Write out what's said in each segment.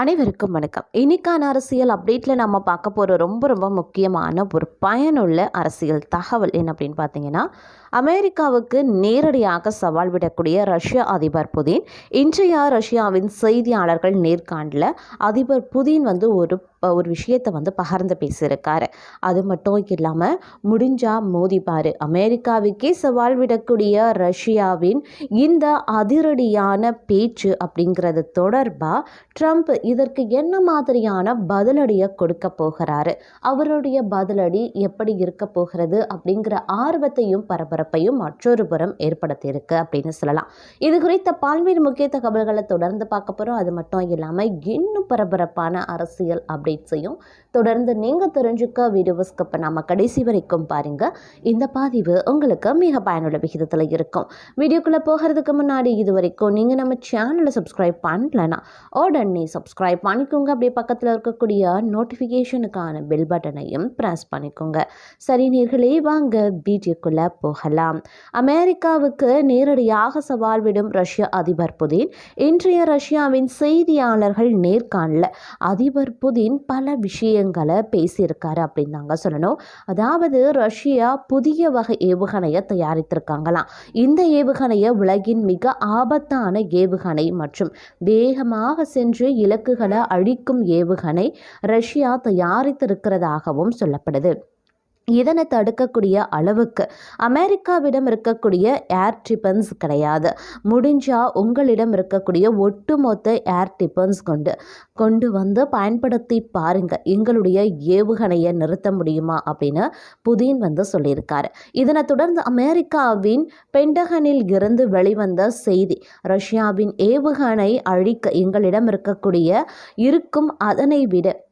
அனைவருக்கும் வணக்கம். இன்னைக்கான அரசியல் அப்டேட்டில் நம்ம பார்க்க போகிற ரொம்ப ரொம்ப முக்கியமான ஒரு பயனுள்ள அரசியல் தகவல் என்ன அப்படின்னு பார்த்தீங்கன்னா அமெரிக்காவுக்கு நேரடியாக சவால் விடக்கூடிய ரஷ்ய அதிபர் புதின். இன்றைய ரஷ்யாவின் செய்தியாளர்கள் நேர்காணலில் அதிபர் புதின் வந்து ஒரு ஒரு விஷயத்தை வந்து பகிர்ந்து பேசியிருக்காரு. அது மட்டும் இல்லாமல் முடிஞ்சால் மோதிப்பார் அமெரிக்காவுக்கே சவால் விடக்கூடிய ரஷ்யாவின் இந்த அதிரடியான பேச்சு அப்படிங்கிறது தொடர்பாக ட்ரம்ப் இதற்கு என்ன மாதிரியான பதிலடியை கொடுக்க போகிறாரு? அவருடைய பதிலடி எப்படி இருக்க போகிறது? அப்படிங்கிற ஆர்வத்தையும் பரபரப்பையும் மற்றொரு புறம் ஏற்படுத்தியிருக்கு அப்படின்னு சொல்லலாம். இது குறித்த பல்வேறு முக்கிய தகவல்களை தொடர்ந்து பார்க்க போகிறோம் அது மட்டும் இல்லாமல் இன்னும் பரபரப்பான அரசியல் அப்டேட்ஸையும் தொடர்ந்து நீங்கள் தெரிஞ்சுக்க வீடியோஸ் ஸ்கிப் நம்ம கடைசி வரைக்கும் பாருங்கள் இந்த பதிவு உங்களுக்கு மிக பயனுள்ள விகிதத்தில் இருக்கும். வீடியோக்குள்ளே போகிறதுக்கு முன்னாடி இது வரைக்கும் நீங்கள் நம்ம சேனலை சப்ஸ்கிரைப் பண்ணலன்னா உடனே சப்ஸ்கிரைப் பண்ணிக்கோங்க. அப்படியே பக்கத்தில் இருக்கக்கூடிய நோட்டிஃபிகேஷனுக்கான பெல் பட்டனையும் ப்ரெஸ் பண்ணிக்கோங்க. சரி நீர்களே வாங்க வீடியோக்குள்ளே போகலாம். அமெரிக்காவுக்கு நேரடியாக சவால் விடும் ரஷ்ய அதிபர் புதின் இன்றைய ரஷ்யாவின் செய்தியாளர்கள் நேர்காணல அதிபர் புதின் பல விஷயங்களை பேசியிருக்காரு அப்படின்னு தாங்க சொல்லணும். அதாவது ரஷ்யா புதிய வகை ஏவுகணையை தயாரித்திருக்காங்களாம். இந்த ஏவுகணையை உலகின் மிக ஆபத்தான ஏவுகணை மற்றும் வேகமாக சென்று இலக்குகளை அழிக்கும் ஏவுகணை ரஷ்யா தயாரித்திருக்கிறதாகவும் சொல்லப்படுது. இதனை தடுக்கக்கூடிய அளவுக்கு அமெரிக்காவிடம் இருக்கக்கூடிய ஏர் டிபன்ஸ் கிடையாது. முடிஞ்சால் உங்களிடம் இருக்கக்கூடிய ஒட்டுமொத்த ஏர் டிபன்ஸ் கொண்டு கொண்டு வந்து பயன்படுத்தி பாருங்கள் எங்களுடைய ஏவுகணையை நிறுத்த முடியுமா அப்படின்னு புதின் வந்து சொல்லியிருக்காரு. இதனை தொடர்ந்து அமெரிக்காவின் பெண்டகனில் இருந்து வெளிவந்த செய்தி ரஷ்யாவின் ஏவுகணை அழிக்க எங்களிடம் இருக்கக்கூடிய இருக்கும் அதனை விட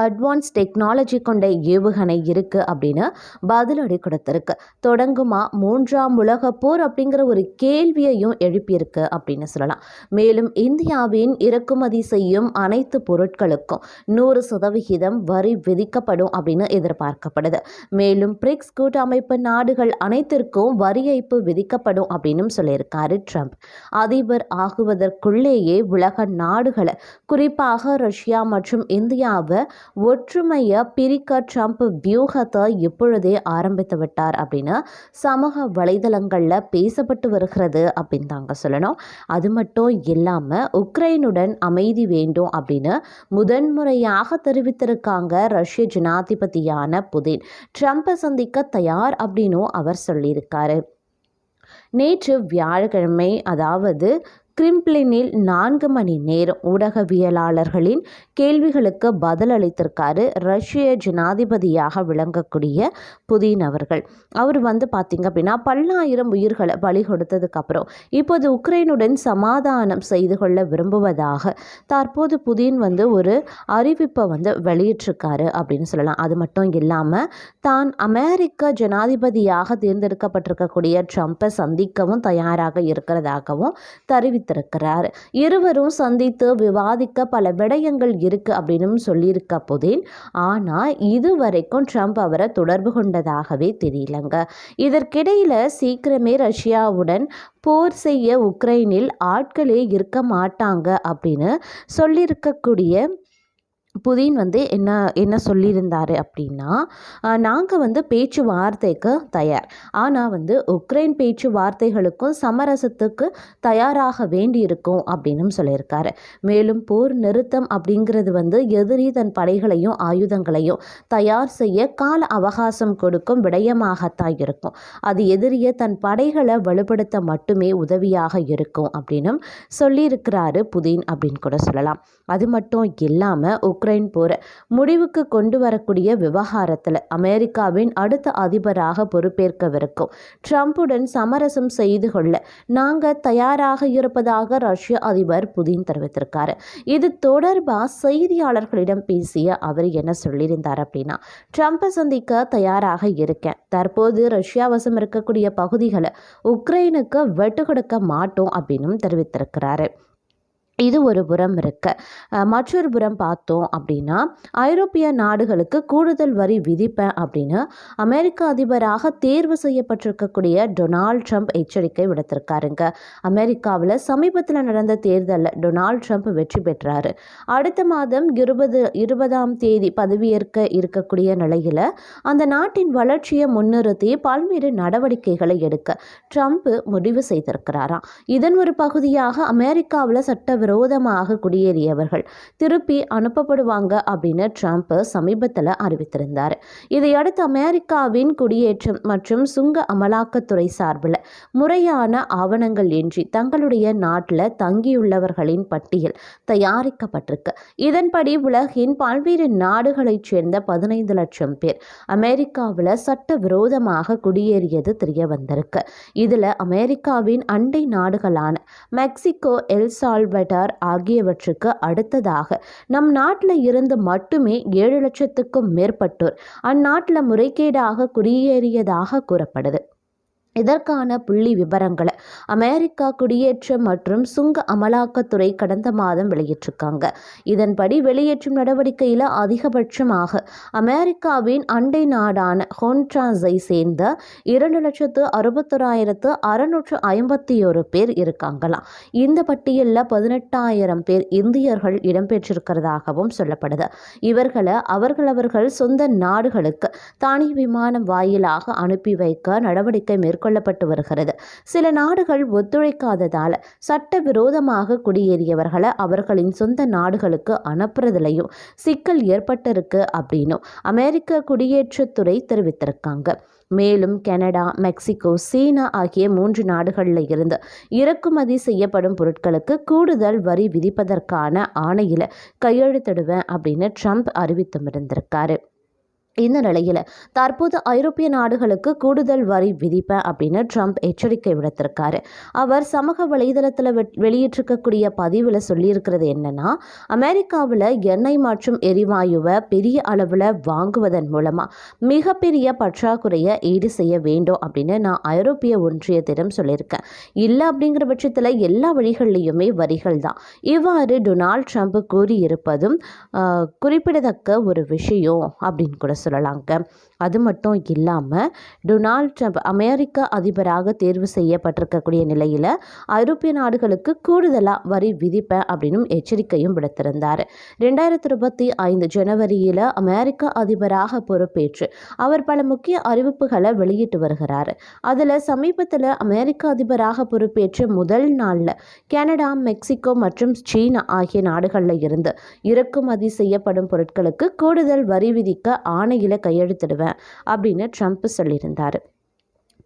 அட்வான்ஸ் டெக்னாலஜி கொண்ட ஏவுகணை இருக்குது அப்படின்னு பதிலடி கொடுத்துருக்கு. தொடங்குமா? மூன்றாம் உலக போர் அப்படிங்கிற ஒரு கேள்வியையும் எழுப்பியிருக்கு அப்படின்னு சொல்லலாம். மேலும் இந்தியாவின் இறக்குமதி செய்யும் அனைத்து பொருட்களுக்கும் நூறு சதவிகிதம் வரி விதிக்கப்படும் அப்படின்னு எதிர்பார்க்கப்படுது. மேலும் பிரிக்ஸ் கூட்டமைப்பு நாடுகள் அனைத்திற்கும் வரி ஏய்ப்பு விதிக்கப்படும் அப்படின்னு சொல்லியிருக்காரு ட்ரம்ப். அதிபர் ஆகுவதற்குள்ளேயே உலக நாடுகளை குறிப்பாக ரஷ்யா மற்றும் இந்தியாவை ஒற்றுமையை பிரிக்க ட்ரம்ப் வியூகத்தை இப்பொழுதே ஆரம்பித்து விட்டார் அப்படின்னு சமூக வலைதளங்களில் பேசப்பட்டு வருகிறது அப்படின்னு தாங்க சொல்லணும். அது மட்டும் இல்லாமல் உக்ரைனுடன் அமைதி வேண்டும் அப்படின்னு முதன்முறையாக தெரிவித்திருக்காங்க ரஷ்ய ஜனாதிபதியான புதின். ட்ரம்ப்பை சந்திக்க தயார் அப்படின்னும் அவர் சொல்லியிருக்காரு. நேற்று வியாழக்கிழமை அதாவது கிரிம்ப்ளினில் நான்கு மணி நேரம் ஊடகவியலாளர்களின் கேள்விகளுக்கு பதிலளித்திருக்காரு ரஷ்ய ஜனாதிபதியாக விளங்கக்கூடிய புதின் அவர்கள். அவர் வந்து பார்த்திங்க அப்படின்னா பல்லாயிரம் உயிர்களை பலி கொடுத்ததுக்கப்புறம் இப்போது உக்ரைனுடன் சமாதானம் செய்து கொள்ள விரும்புவதாக தற்போது புதின் வந்து ஒரு அறிவிப்பை வந்து வெளியிட்டிருக்காரு அப்படின்னு சொல்லலாம். அது மட்டும் இல்லாமல் தான் அமெரிக்க ஜனாதிபதியாக தேர்ந்தெடுக்கப்பட்டிருக்கக்கூடிய ட்ரம்ப்பை சந்திக்கவும் தயாராக இருக்கிறதாகவும் தெரிவித்து தெரிவித்திருக்கிறார் இருவரும் சந்தித்து விவாதிக்க பல விடயங்கள் இருக்கு அப்படின்னு சொல்லியிருக்க புதின். ஆனால் இதுவரைக்கும் ட்ரம்ப் அவரை தொடர்பு கொண்டதாகவே தெரியலங்க. இதற்கிடையில் சீக்கிரமே ரஷ்யாவுடன் போர் செய்ய உக்ரைனில் ஆட்களே இருக்க மாட்டாங்க அப்படின்னு சொல்லியிருக்கக்கூடிய புதின் வந்து என்ன என்ன சொல்லியிருந்தார் அப்படின்னா நாங்கள் வந்து பேச்சுவார்த்தைக்கு தயார். ஆனால் வந்து உக்ரைன் பேச்சுவார்த்தைகளுக்கும் சமரசத்துக்கு தயாராக வேண்டியிருக்கும் அப்படின்னு சொல்லியிருக்காரு. மேலும் போர் நிறுத்தம் அப்படிங்கிறது வந்து எதிரி தன் படைகளையும் ஆயுதங்களையும் தயார் செய்ய கால அவகாசம் கொடுக்கும் விடயமாகத்தான் இருக்கும். அது எதிரியை தன் படைகளை வலுப்படுத்த மட்டுமே உதவியாக இருக்கும் அப்படின்னும் சொல்லியிருக்கிறாரு புதின் அப்படின்னு கூட சொல்லலாம். அது மட்டும் இல்லாமல் உக்ரைன் போரை முடிவுக்கு கொண்டு வரக்கூடிய விவகாரத்தில் அமெரிக்காவின் அடுத்த அதிபராக பொறுப்பேற்கவிருக்கும். ட்ரம்ப்புடன் சமரசம் செய்து கொள்ள நாங்கள் தயாராக இருப்பதாக ரஷ்ய அதிபர் புதின் தெரிவித்திருக்காரு. இது தொடர்பாக செய்தியாளர்களிடம் பேசிய அவர் என்ன சொல்லியிருந்தார் அப்படின்னா ட்ரம்ப்பை சந்திக்க தயாராக இருக்கேன். தற்போது ரஷ்யா வசம் இருக்கக்கூடிய பகுதிகளை உக்ரைனுக்கு வெட்டு கொடுக்க மாட்டோம் அப்படின்னும் தெரிவித்திருக்கிறாரு. இது ஒரு புறம் இருக்கு. மற்றொரு புறம் பார்த்தோம் அப்படின்னா ஐரோப்பிய நாடுகளுக்கு கூடுதல் வரி விதிப்பேன் அப்படின்னு அமெரிக்க அதிபராக தேர்வு செய்யப்பட்டிருக்கக்கூடிய டொனால்ட் ட்ரம்ப் எச்சரிக்கை விடுத்திருக்காருங்க. அமெரிக்காவில் சமீபத்தில் நடந்த தேர்தலில் டொனால்ட் ட்ரம்ப் வெற்றி பெற்றாரு. அடுத்த மாதம் இருபது இருபதாம் தேதி பதவியேற்க இருக்கக்கூடிய நிலையில் அந்த நாட்டின் வளர்ச்சியை முன்னிறுத்தி பல்வேறு நடவடிக்கைகளை எடுக்க ட்ரம்ப் முடிவு செய்திருக்கிறாராம். இதன் ஒரு பகுதியாக அமெரிக்காவில் சட்ட விரோதமாக குடியேறியவர்கள் திருப்பி அனுப்பப்படுவாங்க அப்படின்னு ட்ரம்ப் சமீபத்தில் அறிவித்திருந்தார். இதையடுத்து அமெரிக்காவின் குடியேற்றம் மற்றும் சுங்க அமலாக்கத்துறை சார்பில் முறையான ஆவணங்கள் இன்றி தங்களுடைய நாட்டில் தங்கியுள்ளவர்களின் பட்டியல் தயாரிக்கப்பட்டிருக்கு. இதன்படி உலகின் பல்வேறு நாடுகளைச் சேர்ந்த பதினைந்து லட்சம் பேர் அமெரிக்காவில் சட்டவிரோதமாக குடியேறியது தெரிய வந்திருக்கு இதில் அமெரிக்காவின் அண்டை நாடுகளான மெக்சிகோ எல் சால்வடார் ஆகியவற்றுக்கு அடுத்ததாக நம் நாட்டில் இருந்து மட்டுமே ஏழு லட்சத்துக்கும் மேற்பட்டோர் அந்நாட்டில் முறைகேடாக குடியேறியதாக கூறப்படுது. இதற்கான புள்ளி விவரங்களை அமெரிக்கா குடியேற்றம் மற்றும் சுங்க அமலாக்கத்துறை கடந்த மாதம் வெளியிட்டிருக்காங்க. இதன்படி வெளியேற்றும் நடவடிக்கையில் அதிகபட்சமாக அமெரிக்காவின் அண்டை நாடான ஹோன்ட்ராஸை சேர்ந்த இரண்டு லட்சத்து அறுபத்தொராயிரத்து அறுநூற்று ஐம்பத்தி ஒரு பேர் இருக்காங்களாம் இந்த பட்டியலில் பதினெட்டாயிரம் பேர் இந்தியர்கள் இடம்பெற்றிருக்கிறதாகவும் சொல்லப்படுது. இவர்களை அவர்களவர்கள் சொந்த நாடுகளுக்கு தனி விமானம் வாயிலாக அனுப்பி வைக்க நடவடிக்கை மேற்கொள்ளப்பட்டு வருகிறது. சில நாடுகள் ஒத்துழைக்காததால் சட்டவிரோதமாக குடியேறியவர்களை அவர்களின் சொந்த நாடுகளுக்கு அனுப்புறதுலையும் சிக்கல் ஏற்பட்டிருக்கு அப்படின்னும் அமெரிக்க குடியேற்றத்துறை தெரிவித்திருக்காங்க. மேலும் கனடா மெக்சிகோ சீனா ஆகிய மூன்று நாடுகளில் இருந்து இறக்குமதி செய்யப்படும் பொருட்களுக்கு கூடுதல் வரி விதிப்பதற்கான ஆணையில் கையெழுத்திடுவேன் அப்படின்னு ட்ரம்ப் அறிவித்தும் இருந்திருக்காரு. இந்த நிலையில் தற்போது ஐரோப்பிய நாடுகளுக்கு கூடுதல் வரி விதிப்பேன் அப்படின்னு ட்ரம்ப் எச்சரிக்கை விடுத்திருக்காரு. அவர் சமூக வலைதளத்தில் வெளியிட்டிருக்கக்கூடிய பதிவில் சொல்லியிருக்கிறது என்னன்னா அமெரிக்காவில் எண்ணெய் மற்றும் எரிவாயுவை பெரிய அளவில் வாங்குவதன் மூலமாக மிகப்பெரிய பற்றாக்குறையை ஈடு செய்ய வேண்டும் அப்படின்னு நான் ஐரோப்பிய ஒன்றியத்திடம் சொல்லியிருக்கேன். இல்லை அப்படிங்கிற பட்சத்தில் எல்லா வழிகள்லையுமே வரிகள் தான். இவ்வாறு டொனால்ட் ட்ரம்ப் கூறியிருப்பதும் குறிப்பிடத்தக்க ஒரு விஷயம் அப்படின்னு கூட சொல்லலாங்க. அது மட்டும் இல்லாமல் டொனால்ட் ட்ரம்ப் அமெரிக்க அதிபராக தேர்வு செய்யப்பட்டிருக்கக்கூடிய நிலையில் ஐரோப்பிய நாடுகளுக்கு கூடுதலாக வரி விதிப்பேன் அப்படின்னும் எச்சரிக்கையும் விடுத்திருந்தார். ரெண்டாயிரத்தி இருபத்தி ஐந்து ஜனவரியில் அமெரிக்க அதிபராக பொறுப்பேற்று அவர் பல முக்கிய அறிவிப்புகளை வெளியிட்டு வருகிறார். அதில் சமீபத்தில் அமெரிக்க அதிபராக பொறுப்பேற்ற முதல் நாளில் கனடா மெக்சிகோ மற்றும் சீனா ஆகிய நாடுகளில் இருந்து இறக்குமதி செய்யப்படும் பொருட்களுக்கு கூடுதல் வரி விதிக்க ஆணையில் கையெழுத்திடுவேன் அப்படின்னு ட்ரம்ப் சொல்லியிருந்தார்.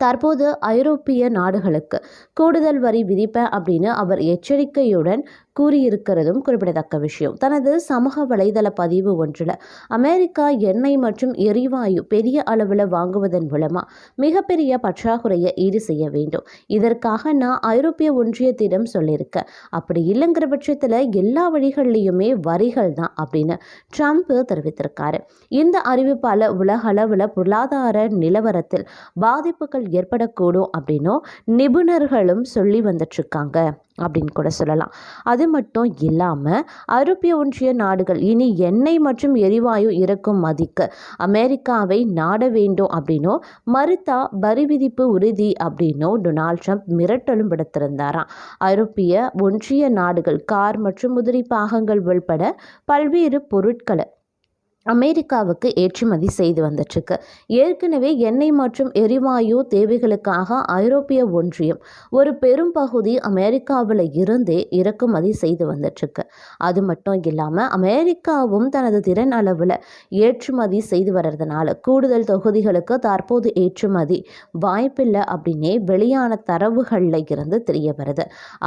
தற்போது ஐரோப்பிய நாடுகளுக்கு கூடுதல் வரி விதிப்பேன் அப்படின்னு அவர் எச்சரிக்கையுடன் கூறியிருக்கிறதும் குறிப்பிடத்தக்க விஷயம். தனது சமூக வலைதள பதிவு ஒன்றில் அமெரிக்கா எண்ணெய் மற்றும் எரிவாயு பெரிய அளவில் வாங்குவதன் மூலமாக மிகப்பெரிய பற்றாக்குறையை ஈடு செய்ய வேண்டும். இதற்காக நான் ஐரோப்பிய ஒன்றியத்திடம் சொல்லியிருக்கேன் அப்படி இல்லைங்கிற பட்சத்தில் எல்லா வழிகள்லையுமே வரிகள் தான் அப்படின்னு ட்ரம்ப் தெரிவித்திருக்காரு. இந்த அறிவிப்பால் உலக அளவில் பொருளாதார நிலவரத்தில் பாதிப்புகள் ஏற்படக்கூடும் அப்படின்னும் நிபுணர்களும் சொல்லி வந்துட்டுருக்காங்க அப்படின்னு கூட சொல்லலாம். அது மட்டும் இல்லாமல் ஐரோப்பிய ஒன்றிய நாடுகள் இனி எண்ணெய் மற்றும் எரிவாயு இறக்குமதிக்கு அமெரிக்காவை நாட வேண்டும் அப்படின்னும் மறுத்தா வரி விதிப்பு உறுதி அப்படின்னும் டொனால்ட் ட்ரம்ப் மிரட்டலும் விடுத்திருந்தாராம். ஐரோப்பிய ஒன்றிய நாடுகள் கார் மற்றும் உதிரி பாகங்கள் உள்பட பல்வேறு பொருட்களை அமெரிக்காவுக்கு ஏற்றுமதி செய்து வந்துட்டுருக்கு. ஏற்கனவே எண்ணெய் மற்றும் எரிவாயு தேவைகளுக்காக ஐரோப்பிய ஒன்றியம் ஒரு பெரும் பகுதி அமெரிக்காவில் இருந்தே இறக்குமதி செய்து வந்துட்டுருக்கு. அது மட்டும் இல்லாமல் அமெரிக்காவும் தனது திறன் அளவில் ஏற்றுமதி செய்து வர்றதுனால கூடுதல் தொகுதிகளுக்கு தற்போது ஏற்றுமதி வாய்ப்பில்லை அப்படின்னே வெளியான தரவுகளில் இருந்து தெரிய வருது.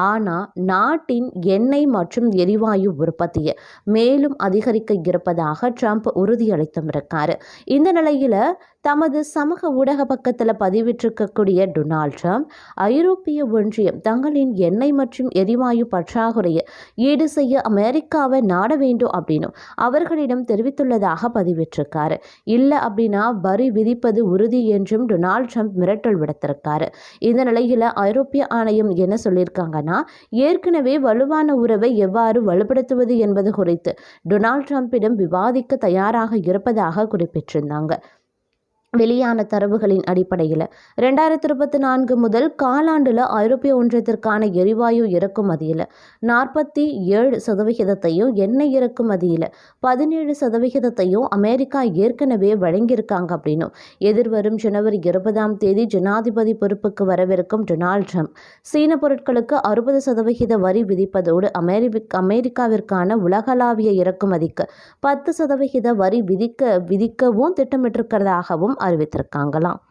ஆனால் நாட்டின் எண்ணெய் மற்றும் எரிவாயு உற்பத்தியை மேலும் அதிகரிக்க இருப்பதாக ட்ரம்ப் உறுதியளித்தும் இருக்காரு. இந்த நிலையில் தமது சமூக ஊடக பக்கத்தில் பதிவிட்டிருக்கக்கூடிய டொனால்ட் ட்ரம்ப் ஐரோப்பிய ஒன்றியம் தங்களின் எண்ணெய் மற்றும் எரிவாயு பற்றாக்குறையை ஈடு செய்ய அமெரிக்காவை நாட வேண்டும் அப்படின்னு அவர்களிடம் தெரிவித்துள்ளதாக பதிவிட்டிருக்காரு. இல்லை அப்படின்னா வரி விதிப்பது உறுதி என்றும் டொனால்ட் ட்ரம்ப் மிரட்டல் விடுத்திருக்காரு. இந்த நிலையில் ஐரோப்பிய ஆணையம் என்ன சொல்லியிருக்காங்கன்னா ஏற்கனவே வலுவான உறவை எவ்வாறு வலுப்படுத்துவது என்பது குறித்து டொனால்ட் ட்ரம்ப்பிடம் விவாதிக்க தயார் தயாராக இருப்பதாக குறிப்பிட்டிருந்தாங்க. வெளியான தரவுகளின் அடிப்படையில். ரெண்டாயிரத்தி இருபத்தி நான்கு முதல் காலாண்டில் ஐரோப்பிய ஒன்றியத்திற்கான எரிவாயு இறக்குமதியில் நாற்பத்தி ஏழு சதவிகிதத்தையும் எண்ணெய் இறக்குமதியில் பதினேழு சதவிகிதத்தையும் அமெரிக்கா ஏற்கனவே வழங்கியிருக்காங்க அப்படின்னும். எதிர்வரும் ஜனவரி இருபதாம் தேதி ஜனாதிபதி பொறுப்புக்கு வரவிருக்கும் டொனால்ட் ட்ரம்ப். சீன பொருட்களுக்கு அறுபது சதவிகித வரி விதிப்பதோடு அமெரி அமெரிக்காவிற்கான உலகளாவிய இறக்குமதிக்கு பத்து சதவிகித வரி விதிக்க விதிக்கவும் திட்டமிட்டிருக்கிறதாகவும் அறிவித்திருக்காங்களாம்.